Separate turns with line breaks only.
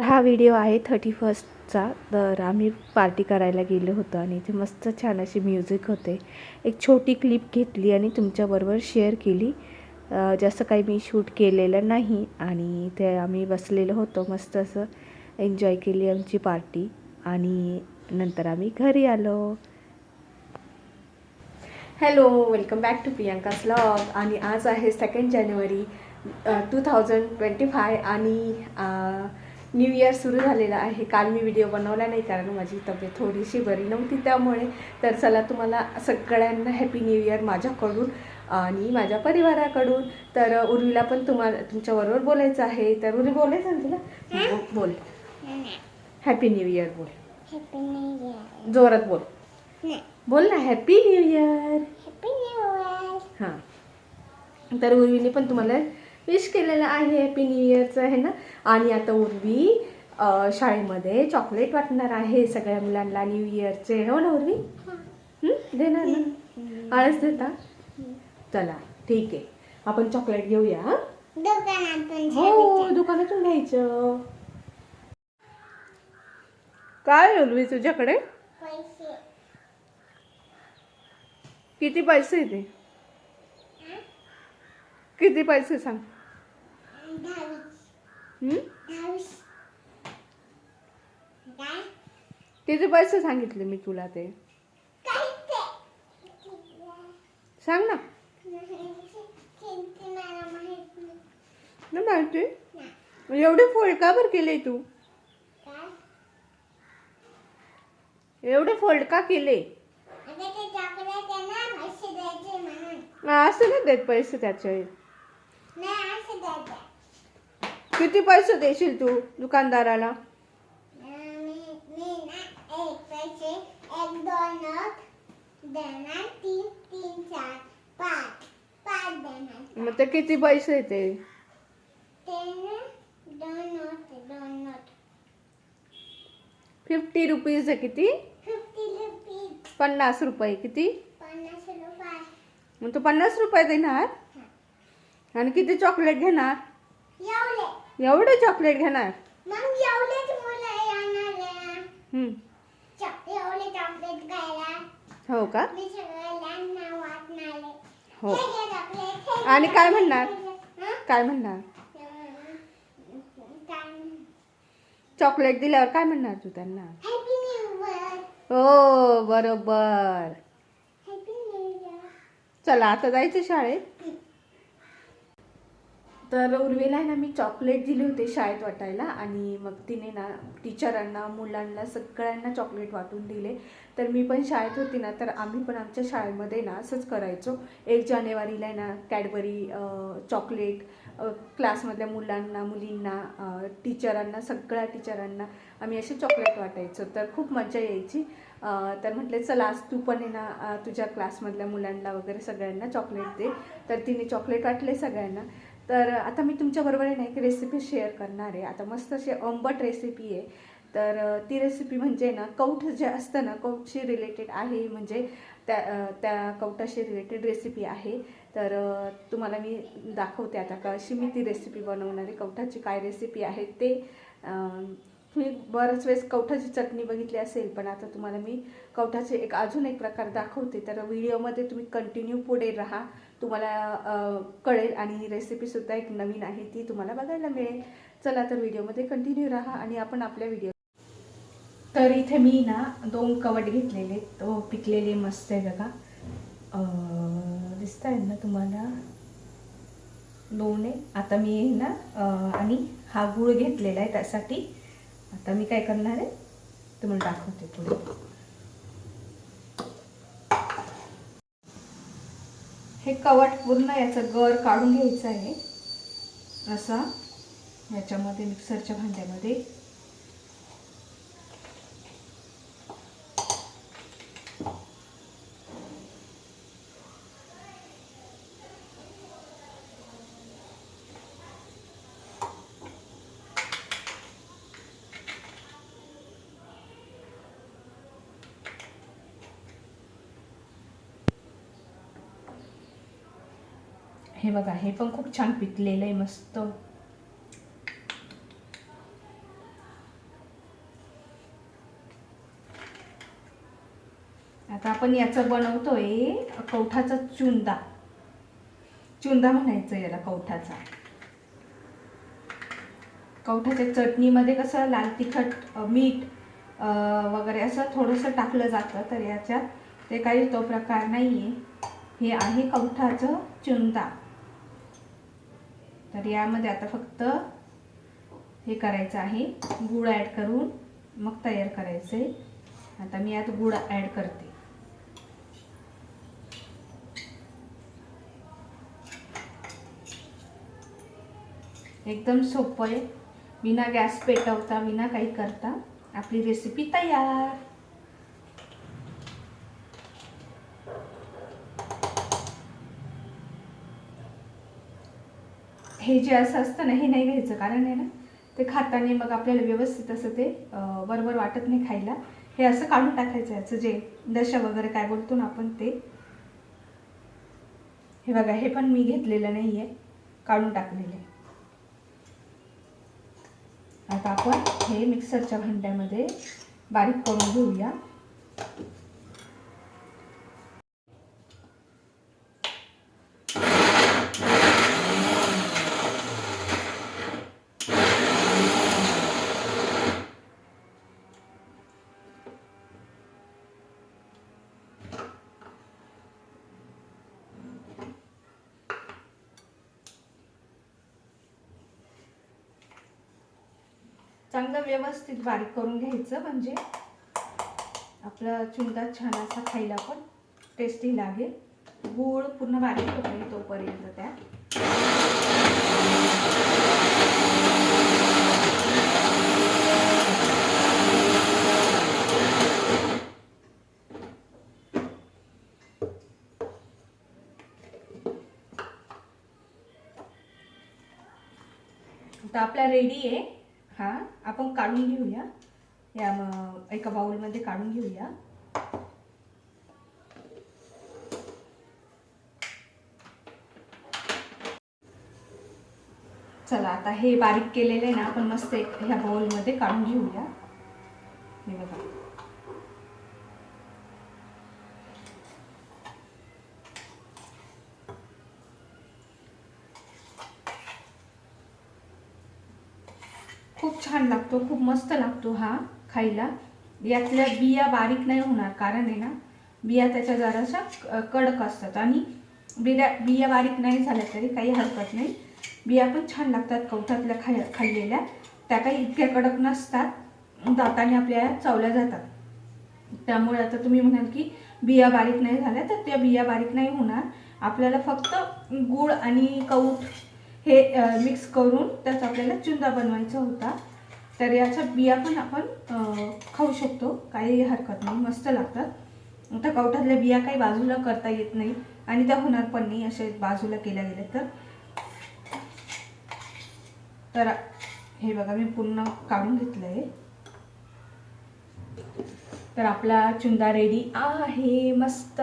हा व्हिडिओ आहे थर्टी फर्स्टचा. तर आम्ही पार्टी करायला गेलो होतो आणि इथे मस्त छान अशी म्युझिक होते. एक छोटी क्लिप घेतली आणि तुमच्याबरोबर शेअर केली. जास्त काही मी शूट केलेलं नाही आणि इथे आम्ही बसलेलो होतो. मस्त असं एन्जॉय केली आमची पार्टी आणि नंतर आम्ही घरी आलो. Hello welcome back to Priyanka vlog आणि आज आहे second January two thousand twenty five आणि न्यू इयर सुरू झालेलं आहे. काल मी व्हिडिओ बनवला नाही कारण माझी तब्येत थोडीशी बरी नव्हती त्यामुळे. तर चला तुम्हाला सगळ्यांना हॅपी न्यू इयर माझ्याकडून आणि माझ्या परिवाराकडून. तर उर्वीला पण तुम्हाला तुमच्याबरोबर बोलायचं आहे. तर उर्वी बोलायचं ना तुला? हो, बोल. हॅपी न्यू इयर बोल. जोरात बोल. बोल ना हॅपी न्यू इयर. हां. तर उर्वीने पण तुम्हाला विश केलेलं आहे हॅपी न्यू इयरचं आहे ना? आणि आता उर्वी शाळेमध्ये चॉकलेट वाटणार आहे सगळ्या मुलांना न्यू इयरचे हो ना उर्वी? हं? देणार ना? आळस देता? चला ठीक आहे. आपण चॉकलेट घेऊया. हं?
दुकानातून
हो घ्यायचं. काय उर्वी तुझ्याकडे?
पैसे.
किती पैसे ते? किती पैसे सांग
दहावीस.
हं?
दहावीस. काय?
किती पैसे सांगितले मी तुला ते? सांग ना
माहीत.
एवढे फोल्ड का बरं केले तू? एवढे फोल्ड का केले असं नाही देत पैसे त्याचे
नाही, असं द्यायचं.
किती पैसे देशील तू दुकानदाराला. मग ते किती पैसे ते?
ते ना दोन नोट आहे, दोन नोट.
Fifty rupees. आहे किती? पन्नास रुपये. किती मग तू पन्नास रुपये देणार? आणि किती चॉकलेट घेणार?
एवढे
चॉकलेट घेणार
मग एवढेच मुलं येणार आहे.
हं.
चॉ- एवढे चॉकलेट खायला
हो का
मी सगळ्यांना वाटणार आहे.
हो
हे घे chocolate, हे घे
आणि काय म्हणणार?
हं?
काय म्हणणार
काय?
चॉकलेट दिल्यावर काय म्हणणार तू त्यांना
Happy New Year.
हो बरोबर
Happy New Year.
चला आता जायचं शाळेत तर उर्वेला आहे ना मी चॉकलेट दिले होते शाळेत वाटायला आणि मग तिने ना टीचरांना मुलांना सगळ्यांना चॉकलेट वाटून दिले. तर मी पण शाळेत होती ना तर आम्ही पण आमच्या शाळेमध्ये ना असंच करायचो. एक जानेवारीला आहे ना कॅडबरी चॉकलेट क्लासमधल्या मुलांना मुलींना टीचरांना सगळ्या टीचरांना आम्ही असे चॉकलेट वाटायचो. तर खूप मजा यायची. तर म्हटले चला आज तू पण आहे ना तुझ्या क्लासमधल्या मुलांना वगैरे सगळ्यांना चॉकलेट दे. तर तिने चॉकलेट वाटले सगळ्यांना. तर आता मी तुमच्याबरोबर आहे ना एक रेसिपी शेअर करणार आहे. आता मस्त अशी आंबट रेसिपी आहे. तर ती रेसिपी म्हणजे ना कौठ जे असतं ना कौठशी रिलेटेड आहे म्हणजे त्या त्या कौटाशी रिलेटेड रेसिपी आहे. तर तुम्हाला मी दाखवते आता कशी मी ती रेसिपी बनवणारी कवठाची कौठाची काय रेसिपी आहे ते. मी बरंच वेळेस कवठाची चटणी बघितली असेल पण आता तुम्हाला मी कवठाचे एक अजून एक प्रकार दाखवते. तर व्हिडिओमध्ये तुम्ही कंटिन्यू पुढे राहा. तुम्हाला कळेल आणि रेसिपीसुद्धा एक नवीन आहे ती तुम्हाला बघायला मिळेल. चला तर व्हिडिओमध्ये कंटिन्यू राहा आणि आपण आपल्या व्हिडिओ तर इथे मी ना दोन कवट घेतलेले तो हो, पिकलेले मस्त आहे बघा. दिसत आहेत ना तुम्हाला? दोन आहे. आता मी ना आणि हा गूळ घेतलेला आहे त्यासाठी. आता मी काय करणार आहे? तुम्हाला दाखवते पुढे. हे कवट पूर्ण याचं गर काढून घ्यायचं आहे. असा याच्यामध्ये मिक्सरच्या भांड्यामध्ये. हे बघा हे पण खूप छान पिकलेलं आहे मस्त. आता आपण याचं बनवतोय कवठाचा चुंदा. चुंदा म्हणायचं याला कवठाचा. कवठाच्या चटणीमध्ये कसं लाल तिखट मीठ वगैरे असं थोडंसं टाकलं जातं तर याच्यात ते काही तो प्रकार नाही आहे हे आहे कवठाचं चुंदा. तर यामध्ये आता फक्त हे करायचं आहे. गूळ ॲड करून मग तयार करायचं. आहे आता मी यात गूळ ॲड करते. एकदम सोपं आहे. विना गॅस पेटवता विना काही करता आपली रेसिपी तयार. हे जे असं असतं ना हे नाही घ्यायचं. कारण आहे ना ते खाताना मग आपल्याला व्यवस्थित असं ते बरोबर वाटत नाही खायला. हे असं काढून टाकायचं याचं जे दशा वगैरे काय बोलतो ना आपण ते. हे बघा हे पण मी घेतलेलं नाही आहे. काढून टाकलेलं आहे. आता आपण हे मिक्सरच्या भांड्यामध्ये बारीक करून घेऊया. चांगलं व्यवस्थित बारीक करून घ्यायचं म्हणजे आपला चुंदा छान असा खायला पण टेस्टी लागेल. गूळ पूर्ण बारीक होईल तोपर्यंत त्या आता आपला रेडी आहे. आपण काढून घेऊया. या एका बाउलमध्ये काढून घेऊया. चला आता हे बारीक केलेले आहे ना आपण मस्त ह्या बाउलमध्ये काढून घेऊया. हे बघा. खूप छान लागतो खूप मस्त लागतो हा खायला. यातल्या बिया बारीक नाही होणार कारण आहे ना बिया त्याच्या जराशा कडक असतात आणि बिया बिया बारीक नाही झाल्या तरी काही हरकत नाही. बिया पण छान लागतात कवठातल्या खा खाल्लेल्या. त्या काही इतक्या कडक नसतात दाताने आपल्या चावल्या जातात. त्यामुळे आता तुम्ही म्हणाल की बिया बारीक नाही झाल्या तर त्या बिया बारीक नाही होणार. आपल्याला फक्त गूळ आणि कौठ हे मिक्स करून त्याचा आपल्याला चुंदा बनवायचा होता. तर याच्या बिया पण आपण खाऊ शकतो. काही हरकत नाही. मस्त लागतात. आता कवठातल्या बिया काही बाजूला करता येत नाही आणि त्या होणार पण नाही असे बाजूला केल्या गेल्या तर. तर हे बघा मी पूर्ण काढून घेतलं आहे तर आपला चुंदा रेडी आहे. मस्त.